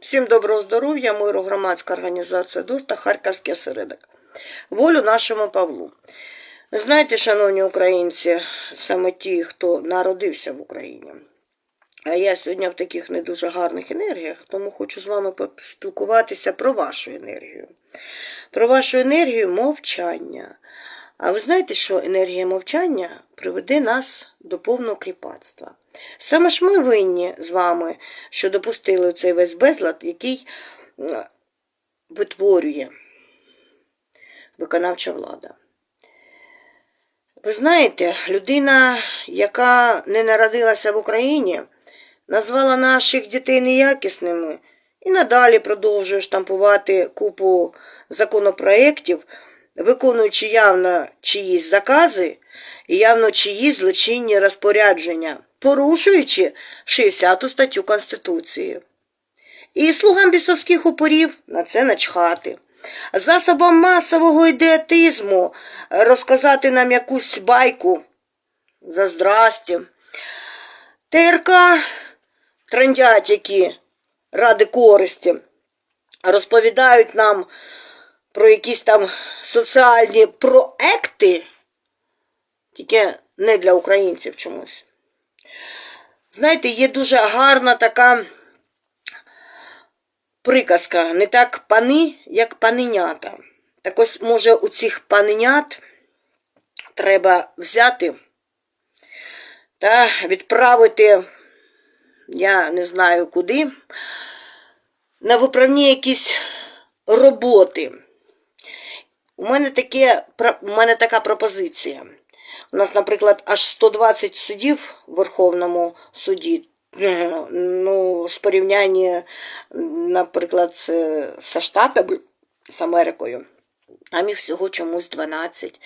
Всім доброго здоров'я, миру, громадська організація ДОСТА, Харківський осередок. Волю нашому Павлу. Знаєте, шановні українці, саме ті, хто народився в Україні. А я сьогодні в таких не дуже гарних енергіях, тому хочу з вами поспілкуватися про вашу енергію. Про вашу енергію мовчання. А ви знаєте, що енергія мовчання приведе нас до повного кріпацтва. Саме ж ми винні з вами, що допустили цей весь безлад, який витворює виконавча влада. Ви знаєте, людина, яка не народилася в Україні, назвала наших дітей неякісними і надалі продовжує штампувати купу законопроєктів, виконуючи явно чиїсь закази і явно чиїсь злочинні розпорядження, порушуючи 60 статтю Конституції. І слугам бісовських упорів на це начхати. Засобом масового ідеатизму розказати нам якусь байку за здрасті. ТРК трендять які ради користі, розповідають нам про якісь там соціальні проекти, тільки не для українців чомусь. Знаєте, є дуже гарна така приказка, не так пани, як паненята. Так ось, може, у цих паненят треба взяти та відправити, я не знаю куди, на виправні якісь роботи. У мене, таке, у мене така пропозиція. У нас, наприклад, аж 120 судів в Верховному суді. Ну, з порівняння, наприклад, з, Штатами, з Америкою. А їх всього чомусь 12.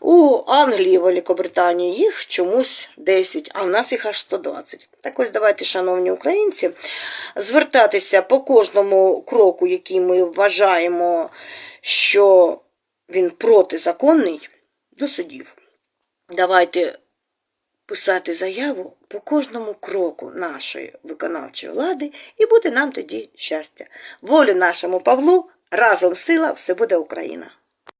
У Англії, Великобританії їх чомусь 10, а в нас їх аж 120. Так ось давайте, шановні українці, звертатися по кожному кроку, який ми вважаємо, що він протизаконний, до судів. Давайте писати заяву по кожному кроку нашої виконавчої влади, і буде нам тоді щастя. Волю нашому Павлу, разом сила, все буде Україна.